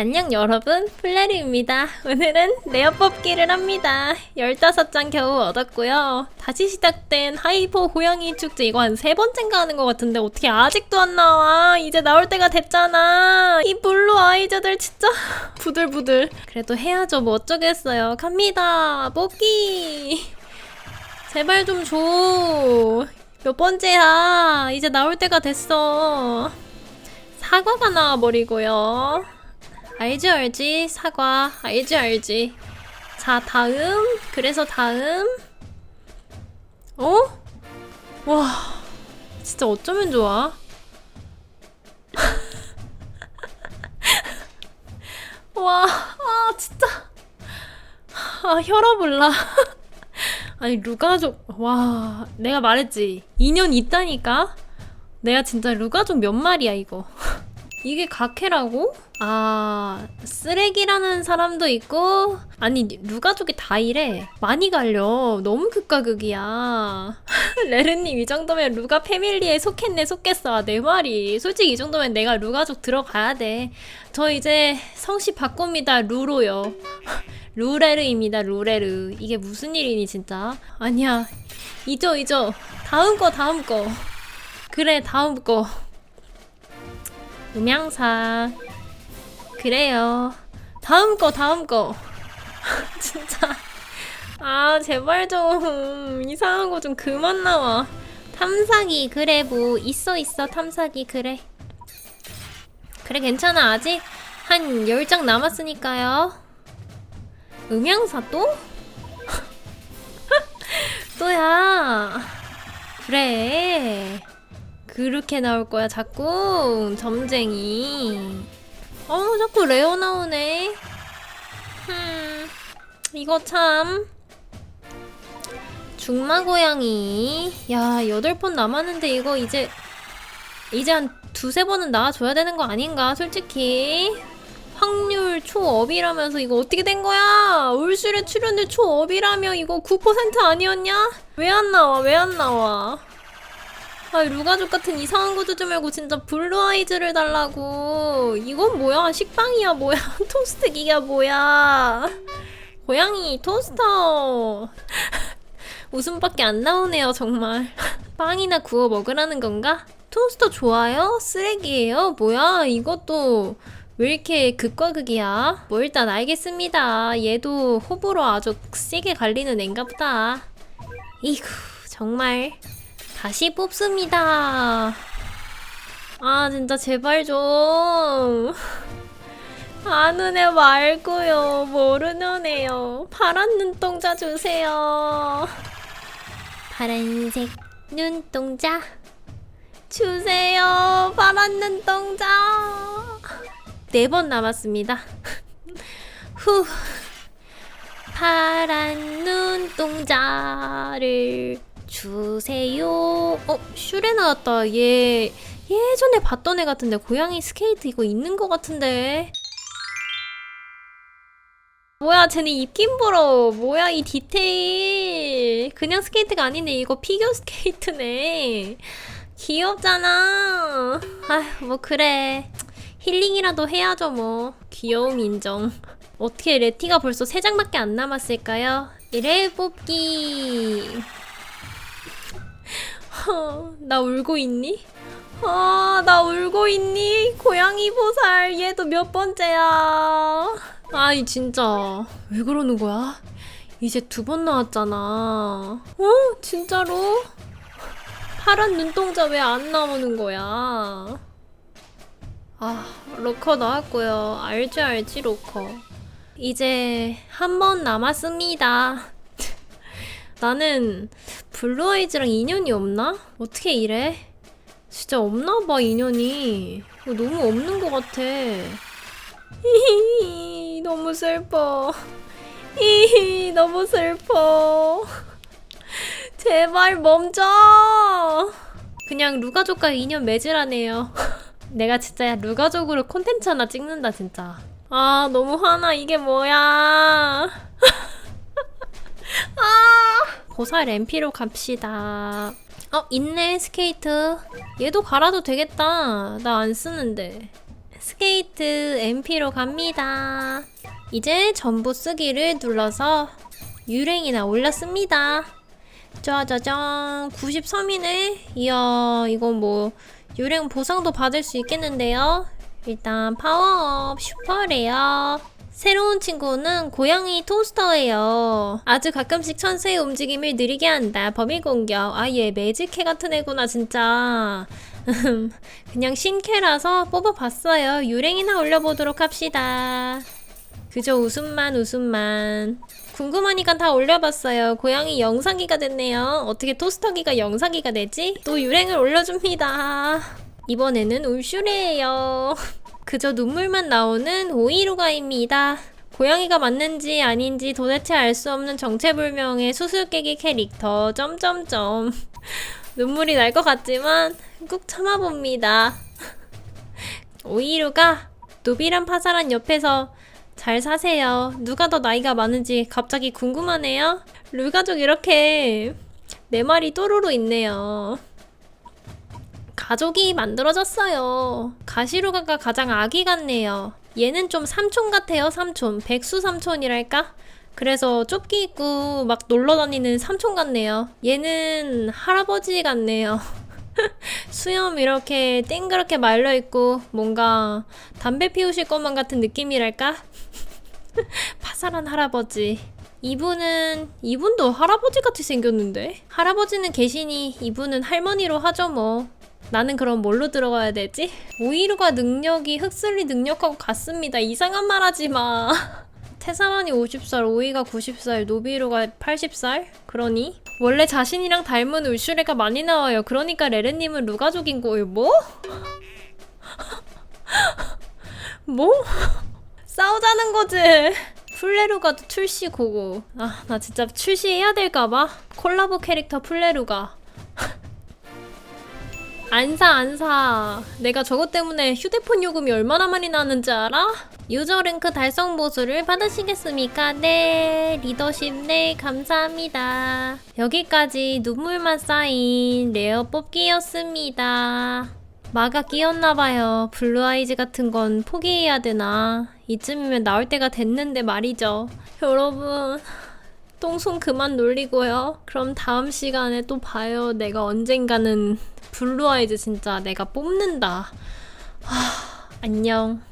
안녕 여러분, 플레리입니다. 오늘은 레어 뽑기를 합니다. 15장 겨우 얻었고요. 다시 시작된 하이퍼 고양이 축제 이거 한 세 번째인가 하는 것 같은데 어떻게 아직도 안 나와? 이제 나올 때가 됐잖아. 이 블루 아이즈들 진짜 부들부들. 그래도 해야죠. 뭐 어쩌겠어요. 갑니다. 뽑기. 제발 좀 줘. 몇 번째야? 이제 나올 때가 됐어. 사과가 나와버리고요. 알지 알지? 사과. 알지 알지? 자 다음. 그래서 다음. 어? 와 진짜 어쩌면 좋아? 와 아, 진짜. 아 혈압 올라. 아니 루가족. 와 내가 말했지. 2년 있다니까? 내가 진짜 루가족 몇 마리야 이거? 이게 각해라고? 아 쓰레기라는 사람도 있고 아니 루가족이 다 이래 많이 갈려. 너무 극과 극이야. 레르님 이 정도면 루가 패밀리에 속했네 속겠어. 내 말이. 솔직히 이 정도면 내가 루가족 들어가야 돼저 이제 성씨 바꿉니다 루로요. 루레르입니다 루레르. 이게 무슨 일이니 진짜? 아니야. 잊어 잊어 다음 거 다음 거. 그래 다음 거. 음양사 그래요. 다음 거 다음 거. 진짜. 아 제발 좀 이상한 거 좀 그만 나와. 탐사기 그래 뭐. 있어 있어. 탐사기 그래. 그래 괜찮아. 아직 한 10장 남았으니까요. 음양사 또? 또야. 그래. 그렇게 나올 거야 자꾸. 점쟁이 어 자꾸 레어 나오네. 흠 이거 참. 중마 고양이. 야 여덟 번 남았는데 이거 이제 이제 한 두세 번은 나와줘야 되는 거 아닌가 솔직히. 확률 초업이라면서 이거 어떻게 된 거야? 울술의 출연료 초업이라며 이거 9% 아니었냐? 왜 안 나와 왜 안 나와 아, 루가족 같은 이상한 거 주지 말고 진짜 블루 아이즈를 달라고. 이건 뭐야? 식빵이야, 뭐야? 토스트 기가 뭐야? 고양이 토스터. 웃음밖에 안 나오네요, 정말. 빵이나 구워 먹으라는 건가? 토스터 좋아요? 쓰레기예요? 뭐야? 이것도 왜 이렇게 극과 극이야? 뭐 일단 알겠습니다. 얘도 호불호 아주 세게 갈리는 앤가 보다. 이구, 정말. 다시 뽑습니다. 아, 진짜 제발 좀. 아는 애 말고요. 모르는 애요. 파란 눈동자 주세요. 파란색 눈동자 주세요. 파란 눈동자. 네 번 남았습니다. 후. 파란 눈동자를 주세요. 어, 슈레 나왔다. 얘 예전에 봤던 애 같은데 고양이 스케이트 이거 있는 것 같은데. 뭐야, 쟤네 입김 보러. 뭐야, 이 디테일. 그냥 스케이트가 아니네. 이거 피겨 스케이트네. 귀엽잖아. 아휴, 뭐, 그래. 힐링이라도 해야죠, 뭐. 귀여움 인정. 어떻게 레티가 벌써 3장밖에 안 남았을까요? 1회 뽑기. 어, 나 울고 있니? 아, 나 울고 있니? 고양이 보살, 얘도 몇 번째야? 아이, 진짜. 왜 그러는 거야? 이제 두 번 나왔잖아. 어? 진짜로? 파란 눈동자 왜 안 나오는 거야? 아, 로커 나왔고요. 알지 알지, 로커. 이제 한 번 남았습니다. 나는 블루 아이즈랑 인연이 없나? 어떻게 이래? 진짜 없나 봐 인연이. 너무 없는 것 같아. 히히 너무 슬퍼. 히히 너무 슬퍼. 제발 멈춰. 그냥 루가족과 인연 맺으라네요. 내가 진짜 루가족으로 콘텐츠 하나 찍는다 진짜. 아 너무 화나. 이게 뭐야? 아 보살 MP로 갑시다. 어, 있네, 스케이트. 얘도 갈아도 되겠다. 나 안 쓰는데. 스케이트 MP로 갑니다. 이제 전부 쓰기를 눌러서 유랭이나 올렸습니다. 짜자잔 93이네. 이야 이건 뭐 유랭 보상도 받을 수 있겠는데요. 일단 파워업 슈퍼레어. 새로운 친구는 고양이 토스터예요. 아주 가끔씩 천수의 움직임을 느리게 한다. 범위 공격. 아 얘 매직캐 같은 애구나 진짜. 그냥 신캐라서 뽑아봤어요. 유랭이나 올려보도록 합시다. 그저 웃음만 웃음만. 궁금하니까 다 올려봤어요. 고양이 영상기가 됐네요. 어떻게 토스터기가 영상기가 되지? 또 유랭을 올려줍니다. 이번에는 울슈레예요. 그저 눈물만 나오는 오이루가입니다. 고양이가 맞는지 아닌지 도대체 알 수 없는 정체불명의 수수께끼 캐릭터 점점점 눈물이 날 것 같지만 꾹 참아봅니다. 오이루가 노비란 파사란 옆에서 잘 사세요. 누가 더 나이가 많은지 갑자기 궁금하네요. 룰 가족 이렇게 네 마리 또로로 있네요. 가족이 만들어졌어요. 가시루가가 가장 아기 같네요. 얘는 좀 삼촌 같아요, 삼촌. 백수 삼촌이랄까? 그래서 쫓기 입고 막 놀러 다니는 삼촌 같네요. 얘는 할아버지 같네요. 수염 이렇게 땡그랗게 말려 있고 뭔가 담배 피우실 것만 같은 느낌이랄까? 파살한 할아버지. 이분은 이분도 할아버지 같이 생겼는데 할아버지는 계시니 이분은 할머니로 하죠 뭐. 나는 그럼 뭘로 들어가야 되지? 오이루가 능력이 흑슬리 능력하고 같습니다. 이상한 말 하지 마. 태사만이 50살, 오이가 90살, 노비루가 80살? 그러니? 원래 자신이랑 닮은 울슈레가 많이 나와요. 그러니까 레레님은 루가족인 거예요. 뭐? 뭐? 싸우자는 거지. 플레루가도 출시고고. 아, 나 진짜 출시해야 될까봐. 콜라보 캐릭터 플레루가. 안 사, 안 사. 내가 저것 때문에 휴대폰 요금이 얼마나 많이 나는지 알아? 유저 랭크 달성 보수를 받으시겠습니까? 네. 리더십 네. 감사합니다. 여기까지 눈물만 쌓인 레어 뽑기였습니다. 마가 끼었나봐요. 블루 아이즈 같은 건 포기해야 되나. 이쯤이면 나올 때가 됐는데 말이죠. 여러분. 똥손 그만 놀리고요. 그럼 다음 시간에 또 봐요. 내가 언젠가는 블루 아이즈 진짜 내가 뽑는다. 하, 안녕.